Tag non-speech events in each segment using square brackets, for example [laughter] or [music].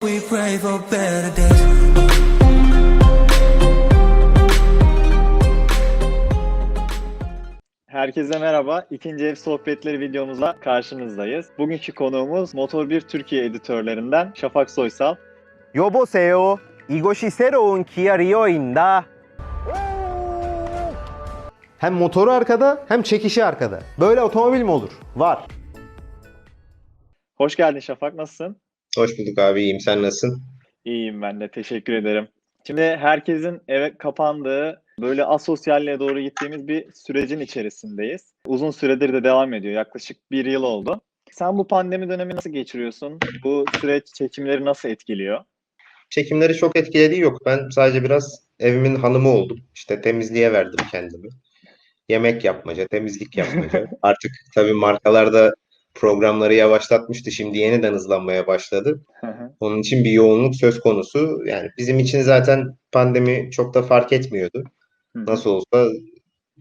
We pray for better days. Herkese merhaba. İkinci Ev Sohbetleri videomuzla karşınızdayız. Bugünkü konuğumuz Motor 1 Türkiye editörlerinden Şafak Soysal. Yobo seo, igoshi seroun kia rioinda. Hem motoru arkada hem çekişi arkada. Böyle otomobil mi olur? Var. Hoş geldin Şafak, nasılsın? Hoş bulduk abi, iyiyim. Sen nasılsın? İyiyim ben de. Teşekkür ederim. Şimdi herkesin eve kapandığı, böyle asosyalliğe doğru gittiğimiz bir sürecin içerisindeyiz. Uzun süredir de devam ediyor. Yaklaşık bir yıl oldu. Sen bu pandemi dönemi nasıl geçiriyorsun? Bu süreç çekimleri nasıl etkiliyor? Çekimleri çok etkilediği yok. Ben sadece biraz evimin hanımı oldum. İşte temizliğe verdim kendimi. Yemek yapmaca, temizlik yapmaca. [laughs] Artık tabii markalar da programları yavaşlatmıştı. Şimdi yeniden hızlanmaya başladı. Hı hı. Onun için bir yoğunluk söz konusu. Yani bizim için zaten pandemi çok da fark etmiyordu. Hı. Nasıl olsa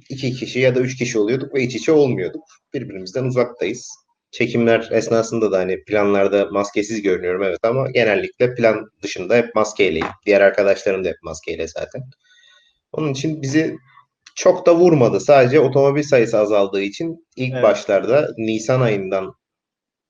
iki kişi ya da üç kişi oluyorduk ve iç içe olmuyorduk. Birbirimizden uzaktayız. Çekimler esnasında da hani planlarda maskesiz görünüyorum evet ama genellikle plan dışında hep maskeyleyim. Diğer arkadaşlarım da hep maskeyle zaten. Onun için bizi çok da vurmadı. Sadece otomobil sayısı azaldığı için ilk Evet. başlarda Nisan ayından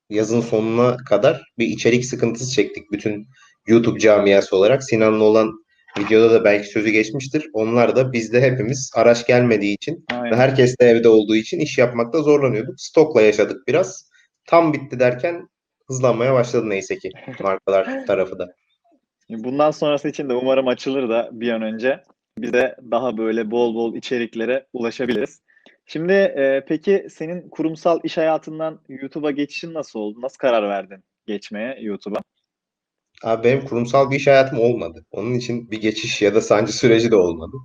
yazın sonuna kadar bir içerik sıkıntısı çektik. Bütün YouTube camiası olarak Sinan'la olan videoda da belki sözü geçmiştir. Onlar da bizde hepimiz araç gelmediği için ve Aynen. herkes de evde olduğu için iş yapmakta zorlanıyorduk. Stokla yaşadık biraz. Tam bitti derken hızlanmaya başladı neyse ki [laughs] markalar tarafı da. Bundan sonrası için de umarım açılır da bir an önce biz de daha böyle bol bol içeriklere ulaşabiliriz. Şimdi e, peki senin kurumsal iş hayatından YouTube'a geçişin nasıl oldu? Nasıl karar verdin geçmeye YouTube'a? Abi benim kurumsal bir iş hayatım olmadı. Onun için bir geçiş ya da sancı süreci de olmadı.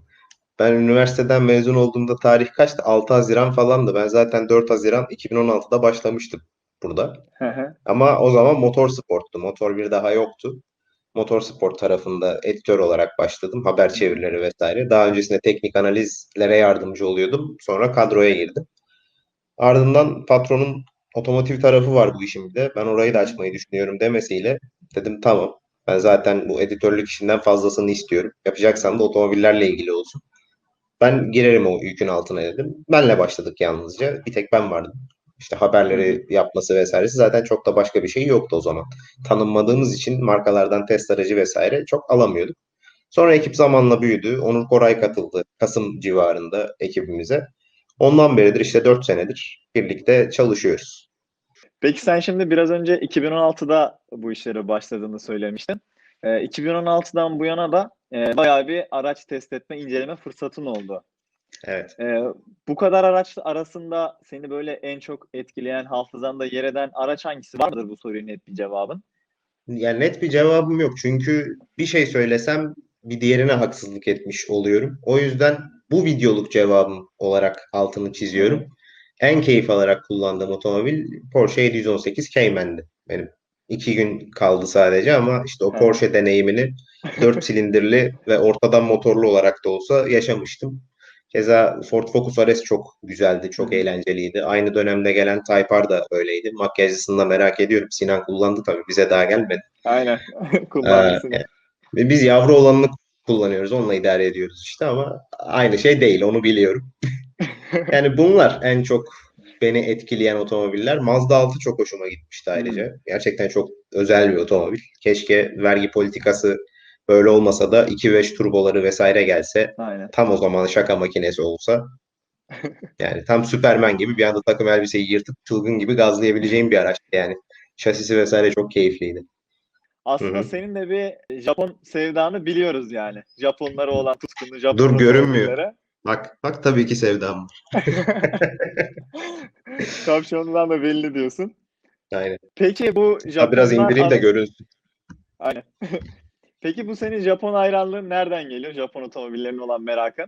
Ben üniversiteden mezun olduğumda tarih kaçtı? 6 Haziran falandı. Ben zaten 4 Haziran 2016'da başlamıştım burada. Hı hı. Ama o zaman motor sporttu. Motor bir daha yoktu. Motor spor tarafında editör olarak başladım. Haber çevirileri vesaire. Daha öncesinde teknik analizlere yardımcı oluyordum. Sonra kadroya girdim. Ardından patronun otomotiv tarafı var bu işin bir de. Ben orayı da açmayı düşünüyorum demesiyle dedim tamam. Ben zaten bu editörlük işinden fazlasını istiyorum. Yapacaksam da otomobillerle ilgili olsun. Ben girerim o yükün altına dedim. Benle başladık yalnızca. Bir tek ben vardım. İşte haberleri yapması vesairesi zaten çok da başka bir şey yoktu o zaman. Tanınmadığımız için markalardan test aracı vesaire çok alamıyorduk. Sonra ekip zamanla büyüdü. Onur Koray katıldı Kasım civarında ekibimize. Ondan beridir işte 4 senedir birlikte çalışıyoruz. Peki sen şimdi biraz önce 2016'da bu işlere başladığını söylemiştin. E, 2016'dan bu yana da e, bayağı bir araç test etme, inceleme fırsatın oldu. Evet. E, bu kadar araç arasında seni böyle en çok etkileyen, hafızanda yer eden araç hangisi? Var mıdır bu soruya net bir cevabın? Yani net bir cevabım yok. Çünkü bir şey söylesem bir diğerine haksızlık etmiş oluyorum. O yüzden bu videoluk cevabım olarak altını çiziyorum. En keyif alarak kullandığım otomobil Porsche 718 Cayman'di benim. İki gün kaldı sadece ama işte o. Porsche deneyimini 4 [laughs] silindirli ve ortadan motorlu olarak da olsa yaşamıştım. Keza Ford Focus RS çok güzeldi, çok eğlenceliydi. Aynı dönemde gelen Type R da öyleydi. Makyajlısını da merak ediyorum. Sinan kullandı tabii, bize daha gelmedi. Aynen. [laughs] Kullanmışsın. Ee, Ve biz yavru olanını kullanıyoruz, onunla idare ediyoruz işte ama aynı şey değil, onu biliyorum. [laughs] Yani bunlar en çok beni etkileyen otomobiller. Mazda 6 çok hoşuma gitmişti ayrıca. Gerçekten çok özel bir otomobil. Keşke vergi politikası böyle olmasa da 2.5 turboları vesaire gelse. Aynen. Tam o zaman şaka makinesi olsa. Yani tam Superman gibi bir anda takım elbiseyi yırtıp çılgın gibi gazlayabileceğim bir araç. Yani şasisi vesaire çok keyifliydi. Aslında Hı hı. senin de bir Japon sevdanı biliyoruz yani. Japonlara olan tutkunu, Japon Dur, görünmüyor. otomobillere. Bak, bak tabii ki sevdam. [laughs] var. Kapşonundan da belli diyorsun. Aynen. Peki bu Ha, biraz Japonlar indireyim de görünsün. Aynen. [laughs] Peki bu senin Japon hayranlığın nereden geliyor? Japon otomobillerine olan merakın?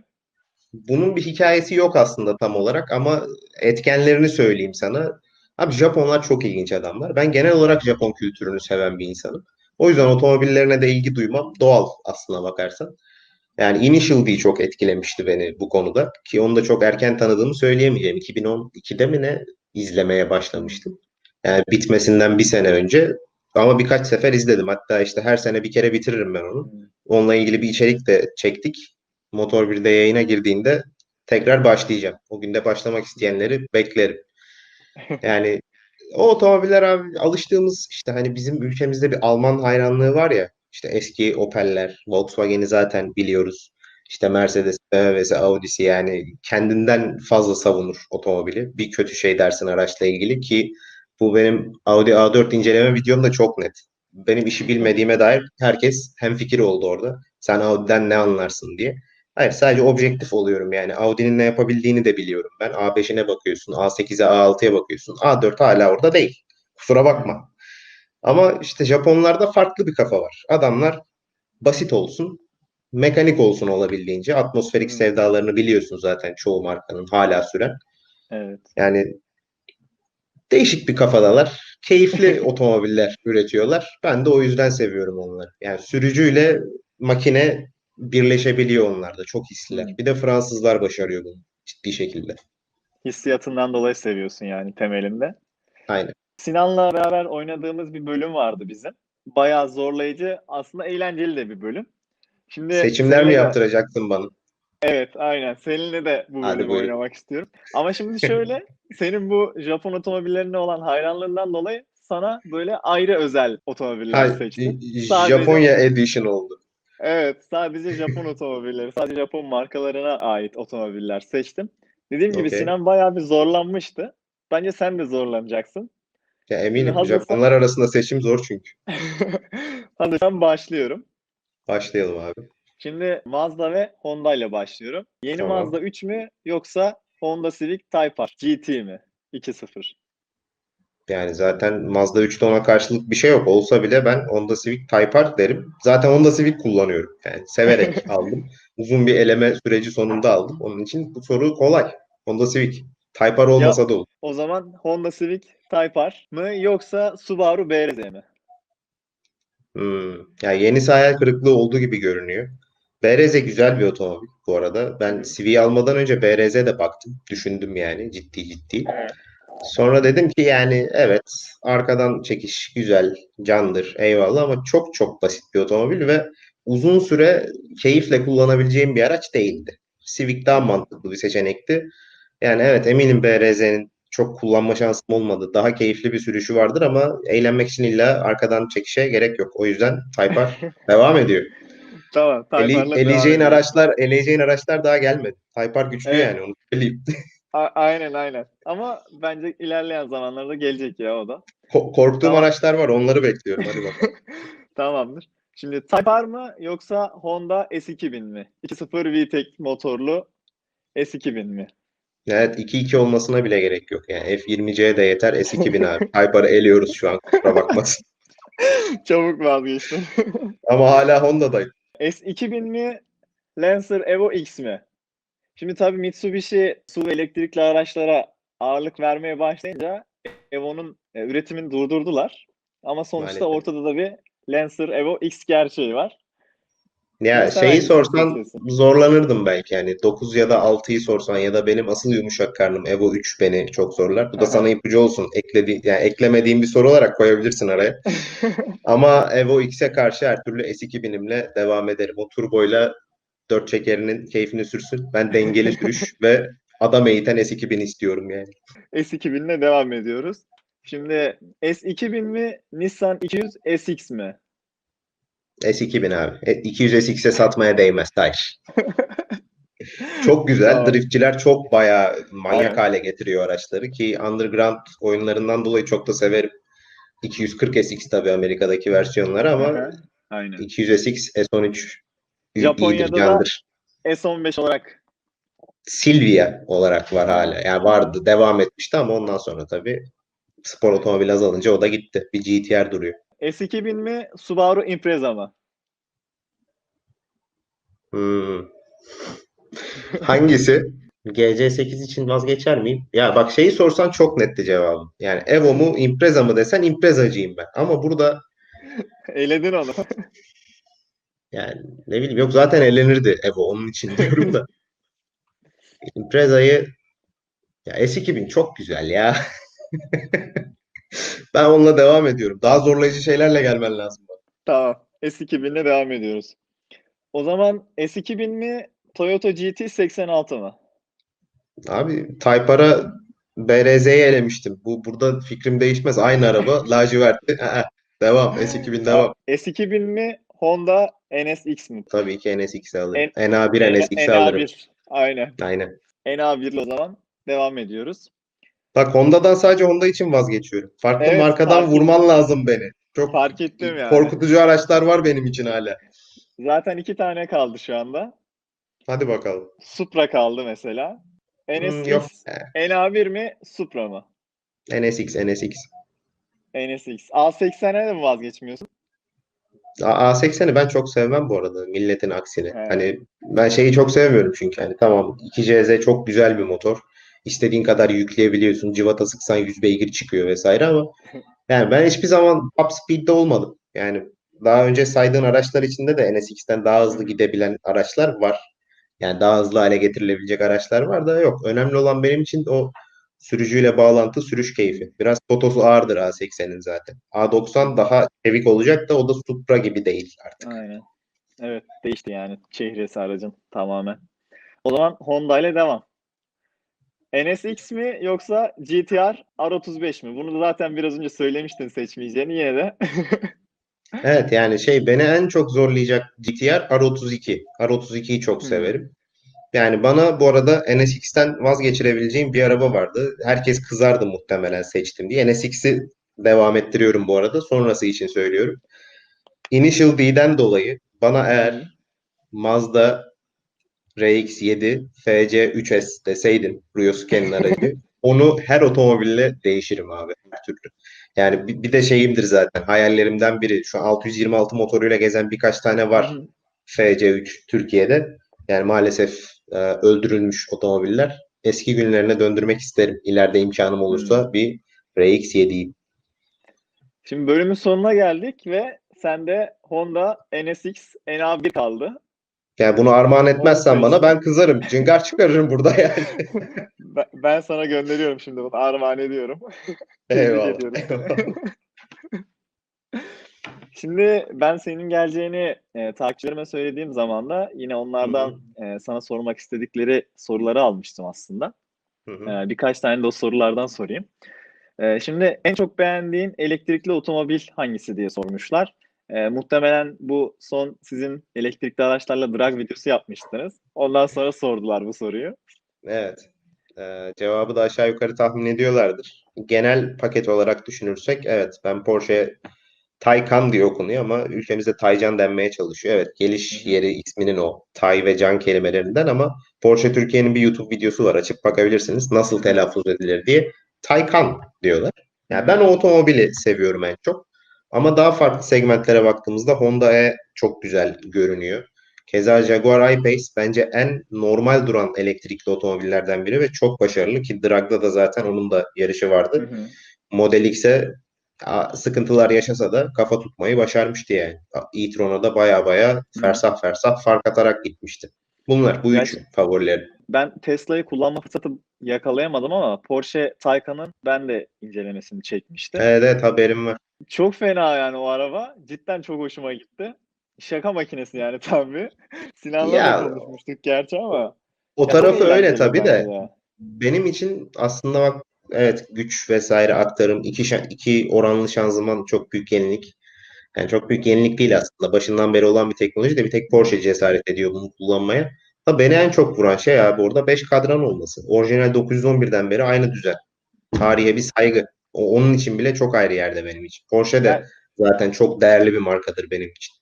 Bunun bir hikayesi yok aslında tam olarak ama etkenlerini söyleyeyim sana. Abi Japonlar çok ilginç adamlar. Ben genel olarak Japon kültürünü seven bir insanım. O yüzden otomobillerine de ilgi duymam doğal aslına bakarsan. Yani Initial D çok etkilemişti beni bu konuda. Ki onu da çok erken tanıdığımı söyleyemeyeceğim. 2012'de mi ne izlemeye başlamıştım. Yani bitmesinden bir sene önce ama birkaç sefer izledim. Hatta işte her sene bir kere bitiririm ben onu. Onunla ilgili bir içerik de çektik. Motor 1'de yayına girdiğinde tekrar başlayacağım. O günde başlamak isteyenleri beklerim. Yani o otomobiller abi alıştığımız işte hani bizim ülkemizde bir Alman hayranlığı var ya işte eski Opel'ler, Volkswagen'i zaten biliyoruz. İşte Mercedes, BMW'si, Audi'si yani kendinden fazla savunur otomobili. Bir kötü şey dersin araçla ilgili ki bu benim Audi A4 inceleme videomda çok net. Benim işi bilmediğime dair herkes hemfikir oldu orada. Sen Audi'den ne anlarsın diye. Hayır sadece objektif oluyorum yani. Audi'nin ne yapabildiğini de biliyorum. Ben A5'ine bakıyorsun, A8'e, A6'ya bakıyorsun. A4 hala orada değil. Kusura bakma. Ama işte Japonlarda farklı bir kafa var. Adamlar basit olsun, mekanik olsun olabildiğince. Atmosferik Hmm. sevdalarını biliyorsun zaten çoğu markanın hala süren. Evet. Yani değişik bir kafadalar. Keyifli [laughs] otomobiller üretiyorlar. Ben de o yüzden seviyorum onları. Yani sürücüyle makine birleşebiliyor onlarda. Çok hisliler. Hmm. Bir de Fransızlar başarıyor bunu ciddi şekilde. Hissiyatından dolayı seviyorsun yani temelinde. Aynen. Sinan'la beraber oynadığımız bir bölüm vardı bizim. Bayağı zorlayıcı, aslında eğlenceli de bir bölüm. Şimdi Seçimler mi yaptıracaksın bana? Evet, aynen. Seninle de bu Hadi bölümü buyurun. oynamak istiyorum. Ama şimdi şöyle, [laughs] senin bu Japon otomobillerine olan hayranlığından dolayı sana böyle ayrı özel otomobiller Hayır, seçtim. Sadece- Japonya Edition oldu. Evet, sadece [laughs] Japon otomobilleri, sadece Japon markalarına ait otomobiller seçtim. Dediğim gibi Okey. Sinan bayağı bir zorlanmıştı. Bence sen de zorlanacaksın. Ya eminim hazırsan- Japonlar arasında seçim zor çünkü. [laughs] Hazırsan başlıyorum. Başlayalım abi. Şimdi Mazda ve Honda ile başlıyorum. Yeni Tamam. Mazda 3 mü yoksa Honda Civic Type-R GT mi? 2.0. Yani zaten Mazda 3'te ona karşılık bir şey yok. Olsa bile ben Honda Civic Type-R derim. Zaten Honda Civic kullanıyorum. Yani severek [laughs] aldım. Uzun bir eleme süreci sonunda aldım. Onun için bu soru kolay. Honda Civic. Type-R olmasa da olur. O zaman Honda Civic Type-R mı yoksa Subaru BRZ mi? Hmm. Yani yenisi hayal kırıklığı olduğu gibi görünüyor. BRZ güzel bir otomobil bu arada. Ben Civic'i almadan önce BRZ'e de baktım. Düşündüm yani ciddi ciddi. Evet. Sonra dedim ki yani evet arkadan çekiş güzel, candır, eyvallah ama çok çok basit bir otomobil ve uzun süre keyifle kullanabileceğim bir araç değildi. Civic daha mantıklı bir seçenekti. Yani evet eminim BRZ'nin çok kullanma şansım olmadı. Daha keyifli bir sürüşü vardır ama eğlenmek için illa arkadan çekişe gerek yok. O yüzden Type-R [laughs] devam ediyor. Tamam. Ele, eleyeceğin araçlar, eleyeceğin araçlar daha gelmedi. Type-R güçlü Evet. yani onu söyleyeyim. A- aynen aynen. Ama bence ilerleyen zamanlarda gelecek ya o da. Ko- Korktuğum Tamam. araçlar var. Onları bekliyorum. Hadi bakalım. [laughs] Tamamdır. Şimdi Type-R mı yoksa Honda S2000 mi? 2.0 VTEC motorlu S2000 mi? Evet 2-2 olmasına bile gerek yok. Yani F20C de yeter. S2000 abi. [laughs] Hyper'ı eliyoruz şu an. Kusura bakmasın. Çabuk vazgeçtim. Ama hala Honda'dayım. S2000 mi? Lancer Evo X mi? Şimdi tabii Mitsubishi SUV elektrikli araçlara ağırlık vermeye başlayınca Evo'nun e, üretimini durdurdular. Ama sonuçta Maalesef. ortada da bir Lancer Evo X gerçeği var. Ya Mesela şeyi sorsan zorlanırdım belki. Yani 9 ya da 6'yı sorsan ya da benim asıl yumuşak karnım Evo 3 beni çok zorlar. Bu da Aha. sana ipucu olsun. Ekledi, yani eklemediğim bir soru olarak koyabilirsin araya. [laughs] Ama Evo X'e karşı her türlü S2000'imle devam ederim. O turboyla dört çekerinin keyfini sürsün. Ben dengeli sürüş [laughs] ve adam eğiten S2000 istiyorum yani. S2000 ile devam ediyoruz. Şimdi S2000 mi? Nissan 200 SX mi? S2000 abi. E, 200 SX'e satmaya değmez Taş. Çok güzel. Tamam. Driftçiler çok bayağı manyak Aynen. hale getiriyor araçları ki Underground oyunlarından dolayı çok da severim. 240 SX tabii Amerika'daki versiyonları ama Aha, Aynen. 200 SX S13 Japonya'da iyidir, da- candır. S15 olarak Silvia olarak var hala. Yani vardı, devam etmişti ama ondan sonra tabii spor otomobil azalınca o da gitti. Bir GTR duruyor. S2000 mi? Subaru Impreza mı? Hmm. Hangisi? GC8 için vazgeçer miyim? Ya bak şeyi sorsan çok netti cevabım. Yani Evo mu Impreza mı desen Impreza'cıyım ben. Ama burada [laughs] Eledin onu. [laughs] yani ne bileyim yok zaten elenirdi Evo onun için diyorum da. [laughs] Impreza'yı ya S2000 çok güzel ya. Ben onunla devam ediyorum. Daha zorlayıcı şeylerle gelmen lazım. bana. Tamam. S2000'le devam ediyoruz. O zaman S2000 mi Toyota GT86 mı? Abi Type R'a BRZ'yi elemiştim. Bu burada fikrim değişmez. Aynı araba [laughs] lacivertli. Devam. S2000 devam. S2000 mi Honda NSX mi? Tabii ki NSX'i alırım. En- NA1 NSX'i alırım. NA1. Aynen. Aynen. NA1'le o zaman devam ediyoruz. Bak Honda'dan sadece Honda için vazgeçiyorum. Farklı Evet, markadan fark vurman lazım beni. Çok Fark ettim yani. korkutucu araçlar var benim için hala. Zaten iki tane kaldı şu anda. Hadi bakalım. Supra kaldı mesela. Hmm, NSX, yok. NA1 mi Supra mı? NSX, NSX. NSX. A80'e de mi vazgeçmiyorsun? A- A80'i ben çok sevmem bu arada milletin aksine. Evet. Hani ben şeyi çok sevmiyorum çünkü hani tamam 2CZ çok güzel bir motor. İstediğin kadar yükleyebiliyorsun. Civata sıksan 100 beygir çıkıyor vesaire ama [laughs] yani ben hiçbir zaman top speed'de olmadım. Yani daha önce saydığın araçlar içinde de NSX'ten daha hızlı gidebilen araçlar var. Yani daha hızlı hale getirilebilecek araçlar var da yok. Önemli olan benim için o sürücüyle bağlantı, sürüş keyfi. Biraz totosu ağırdır A80'in zaten. A90 daha çevik olacak da o da Supra gibi değil artık. Aynen. Evet değişti yani çehresi aracın tamamen. O zaman Honda ile devam. NSX mi yoksa GTR R35 mi? Bunu da zaten biraz önce söylemiştin seçmeyeceğini yine de. [laughs] Evet yani şey beni en çok zorlayacak GTR R32. R32'yi çok severim. Yani bana bu arada NSX'ten vazgeçirebileceğim bir araba vardı. Herkes kızardı muhtemelen seçtim diye. NSX'i devam ettiriyorum bu arada. Sonrası için söylüyorum. Initial D'den dolayı bana eğer Mazda RX-7 FC3S deseydin Ryosuke'nin aracı [laughs] onu her otomobille değişirim abi her türlü. Yani bir, bir de şeyimdir zaten hayallerimden biri. Şu an 626 motoruyla gezen birkaç tane var Hı. FC3 Türkiye'de. Yani maalesef e, öldürülmüş otomobiller. Eski günlerine döndürmek isterim. İleride imkanım olursa bir RX-7'yi. Şimdi bölümün sonuna geldik ve sende Honda NSX NA1 kaldı. Yani bunu armağan etmezsen bana ben kızarım. Cıngar çıkarırım burada [laughs] yani. Ben, ben sana gönderiyorum şimdi bunu. Armağan ediyorum. [laughs] Eyvallah. ediyorum. [laughs] Şimdi ben senin geleceğini e, takipçilerime söylediğim zaman da yine onlardan e, sana sormak istedikleri soruları almıştım aslında. E, birkaç tane de o sorulardan sorayım. E, şimdi en çok beğendiğin elektrikli otomobil hangisi diye sormuşlar. E, muhtemelen bu son sizin elektrikli araçlarla drag videosu yapmıştınız. Ondan sonra sordular bu soruyu. Evet. Ee, cevabı da aşağı yukarı tahmin ediyorlardır. Genel paket olarak düşünürsek evet ben Porsche Taycan diye okunuyor ama ülkemizde Taycan denmeye çalışıyor. Evet geliş yeri isminin o Tay ve Can kelimelerinden ama Porsche Türkiye'nin bir YouTube videosu var açıp bakabilirsiniz nasıl telaffuz edilir diye. Taycan diyorlar. Yani ben o otomobili seviyorum en çok. Ama daha farklı segmentlere baktığımızda Honda E çok güzel görünüyor. Keza Jaguar I-Pace bence en normal duran elektrikli otomobillerden biri ve çok başarılı ki Drag'da da zaten onun da yarışı vardı. Hı hı. Model X'e sıkıntılar yaşasa da kafa tutmayı başarmıştı yani. e-tron'a da baya baya fersah fersah fark atarak gitmişti. Bunlar bu üçü favorilerim. Ben Tesla'yı kullanma fırsatı yakalayamadım ama Porsche Taycan'ın ben de incelemesini çekmiştim. Evet, evet haberim var. Çok fena yani o araba. Cidden çok hoşuma gitti. Şaka makinesi yani tam bir. [laughs] Sinan'la Ya- da konuşmuştuk gerçi ama. O tarafı öyle tabii de. ya. Benim için aslında bak evet güç vesaire aktarım iki, iki oranlı şanzıman çok büyük yenilik. Yani çok büyük yenilik değil aslında. Başından beri olan bir teknoloji de bir tek Porsche cesaret ediyor bunu kullanmaya. Ha beni en çok vuran şey abi orada 5 kadran olması. Orijinal 911'den beri aynı düzen. Tarihe bir saygı. O, onun için bile çok ayrı yerde benim için. Porsche de Ben- zaten çok değerli bir markadır benim için.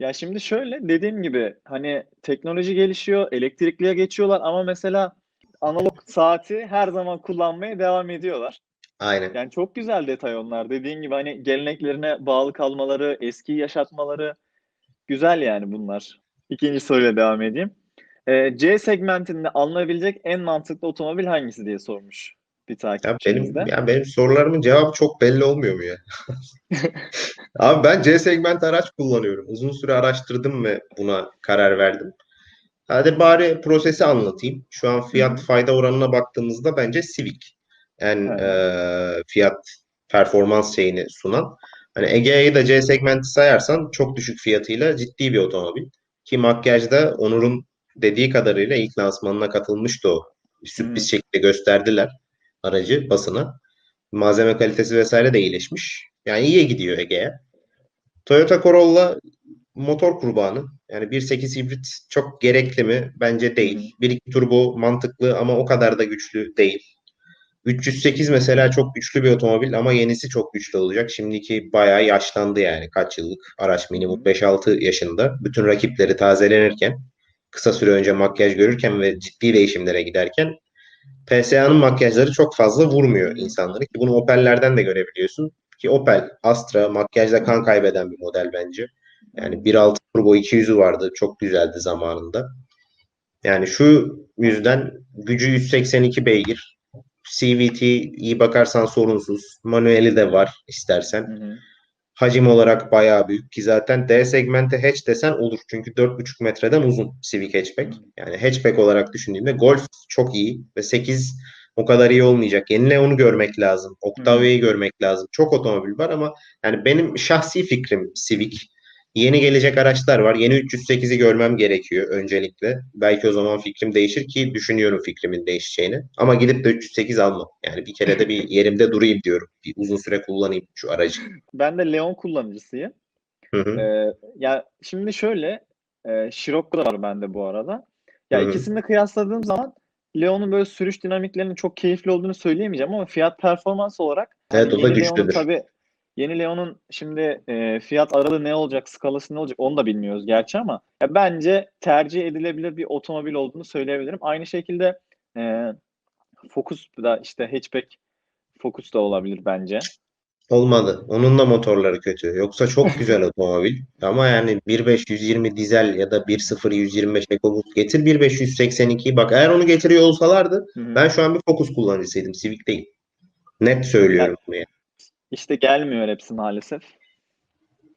Ya şimdi şöyle dediğim gibi hani teknoloji gelişiyor, elektrikliye geçiyorlar ama mesela analog saati her zaman kullanmaya devam ediyorlar. Aynen. Yani çok güzel detay onlar. Dediğin gibi hani geleneklerine bağlı kalmaları, eskiyi yaşatmaları güzel yani bunlar. İkinci soruyla devam edeyim. Ee, C segmentinde alınabilecek en mantıklı otomobil hangisi diye sormuş bir Ya takipçimiz benim de. ya benim sorularımın cevabı çok belli olmuyor mu ya? [laughs] Abi ben C segment araç kullanıyorum. Uzun süre araştırdım ve buna karar verdim. Hadi bari prosesi anlatayım. Şu an fiyat fayda oranına baktığımızda bence Civic en Evet. eee, fiyat performans şeyini sunan. Hani Egea'yı da C segmenti sayarsan çok düşük fiyatıyla ciddi bir otomobil. Ki makyajda Onur'un dediği kadarıyla ilk lansmanına katılmıştı o. Sürpriz şekilde gösterdiler aracı basına. Malzeme kalitesi vesaire de iyileşmiş. Yani iyiye gidiyor Ege'ye. Toyota Corolla motor kurbanı. Yani 1.8 hibrit çok gerekli mi? Bence değil. 1.2 turbo mantıklı ama o kadar da güçlü değil. 308 mesela çok güçlü bir otomobil ama yenisi çok güçlü olacak. Şimdiki bayağı yaşlandı yani. Kaç yıllık araç minimum 5-6 yaşında. Bütün rakipleri tazelenirken kısa süre önce makyaj görürken ve ciddi değişimlere giderken PSA'nın makyajları çok fazla vurmuyor insanları ki bunu Opel'lerden de görebiliyorsun. Ki Opel, Astra makyajda kan kaybeden bir model bence. Yani 1.6 turbo 200'ü vardı. Çok güzeldi zamanında. Yani şu yüzden gücü 182 beygir. CVT iyi bakarsan sorunsuz. Manueli de var istersen. Hı hı. Hacim olarak bayağı büyük ki zaten D segmente hatch desen olur. Çünkü 4,5 metreden uzun Civic hatchback. Yani hatchback olarak düşündüğümde Golf çok iyi ve 8 o kadar iyi olmayacak. Yeni Leon'u görmek lazım. Octavia'yı görmek lazım. Çok otomobil var ama yani benim şahsi fikrim Civic. Yeni gelecek araçlar var. Yeni 308'i görmem gerekiyor öncelikle. Belki o zaman fikrim değişir ki düşünüyorum fikrimin değişeceğini. Ama gidip de 308 almam. Yani bir kere de bir yerimde durayım diyorum. Bir uzun süre kullanayım şu aracı. Ben de Leon kullanıcısıyım. Hı hı. Ee, ya şimdi şöyle e, Scirocco da var bende bu arada. Ya Hı hı. ikisini de kıyasladığım zaman Leon'un böyle sürüş dinamiklerinin çok keyifli olduğunu söyleyemeyeceğim ama fiyat performans olarak Evet, hani o da Leon'un güçlüdür. tabii yeni Leon'un şimdi e, fiyat aralığı ne olacak, skalası ne olacak onu da bilmiyoruz gerçi ama ya bence tercih edilebilir bir otomobil olduğunu söyleyebilirim. Aynı şekilde e, Focus da işte hatchback Focus da olabilir bence. Olmadı. Onun da motorları kötü. Yoksa çok [laughs] güzel otomobil. Ama yani 1.5 120 dizel ya da 1.0 125 EcoBoost getir 1.5 182. Bak eğer onu getiriyor olsalardı Hı hı. ben şu an bir Focus kullanıcısıydım. Civic değil. Net söylüyorum bunu yani. İşte gelmiyor hepsi maalesef.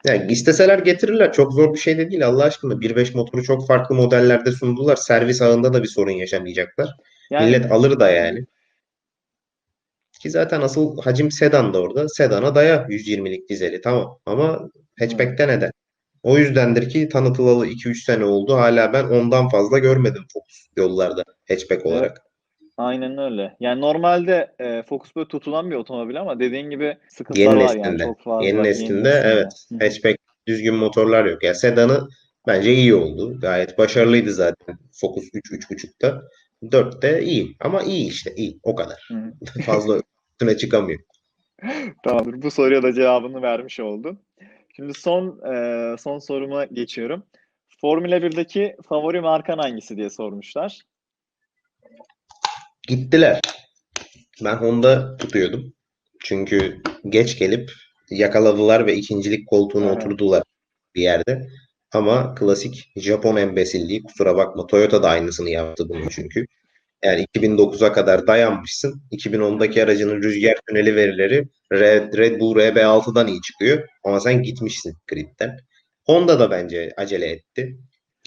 Yani isteseler getirirler. Çok zor bir şey de değil Allah aşkına. 1.5 motoru çok farklı modellerde sundular. Servis ağında da bir sorun yaşamayacaklar. Yani Millet alır da yani. Ki zaten asıl hacim sedan da orada. Sedana daya 120'lik dizeli tamam. Ama hatchback'te neden? O yüzdendir ki tanıtılalı 2-3 sene oldu. Hala ben ondan fazla görmedim Focus yollarda hatchback olarak. Aynen öyle. Yani normalde e, Focus böyle tutulan bir otomobil ama dediğin gibi sıkıntılar Yeni var yani neslinde. çok fazla. Yeni neslinde neslinde. evet. Hı. Hatchback düzgün motorlar yok. Yani sedanı bence iyi oldu. Gayet başarılıydı zaten Focus 3 3.5'ta. 4'te iyi ama iyi işte iyi o kadar. Hı. [laughs] Fazla üstüne çıkamıyor. [laughs] Tamamdır. Bu soruya da cevabını vermiş oldun. Şimdi son e, son soruma geçiyorum. Formula 1'deki favori markan hangisi diye sormuşlar. Gittiler. Ben Honda tutuyordum. Çünkü geç gelip yakaladılar ve ikincilik koltuğuna Evet. oturdular bir yerde. Ama klasik Japon embesilliği kusura bakma Toyota da aynısını yaptı bunu çünkü. Yani 2009'a kadar dayanmışsın. 2010'daki aracının rüzgar tüneli verileri Red, Red Bull RB6'dan iyi çıkıyor. Ama sen gitmişsin gridden. Honda da bence acele etti.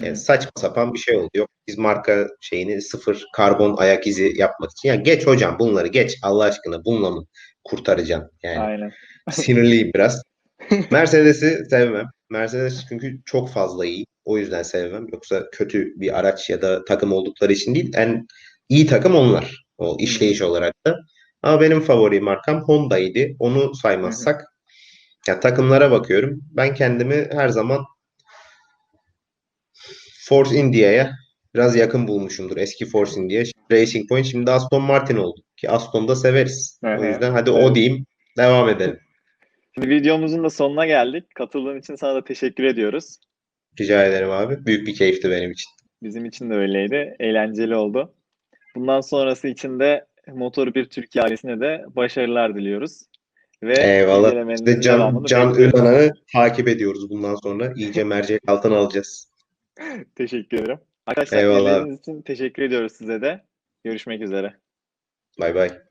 Yani Hı. saçma sapan bir şey oldu. Yok biz marka şeyini sıfır karbon ayak izi yapmak için. Ya geç hocam bunları geç Allah aşkına bununla mı kurtaracaksın? Yani Aynen. [laughs] sinirliyim biraz. Mercedes'i sevmem. Mercedes çünkü çok fazla iyi. O yüzden sevmem. Yoksa kötü bir araç ya da takım oldukları için değil. En iyi takım onlar. O işleyiş olarak da. Ama benim favori markam Honda'ydı. Onu saymazsak. Ya takımlara bakıyorum. Ben kendimi her zaman Force India'ya biraz yakın bulmuşumdur. Eski Force India. Racing Point şimdi Aston Martin oldu. Ki Aston'da severiz. Hı O yüzden hadi Evet. o diyeyim. Devam edelim. Şimdi videomuzun da sonuna geldik. Katıldığın için sana da teşekkür ediyoruz. Rica ederim abi. Büyük bir keyifti benim için. Bizim için de öyleydi. Eğlenceli oldu. Bundan sonrası için de Motor 1 Türkiye ailesine de başarılar diliyoruz. Ve Eyvallah. İşte Can, Can. Ülan'ı takip ediyoruz bundan sonra. İyice mercek altına alacağız. [laughs] Teşekkür ederim. Arkadaşlar Eyvallah. izlediğiniz için teşekkür ediyoruz size de. Görüşmek üzere. Bay bay.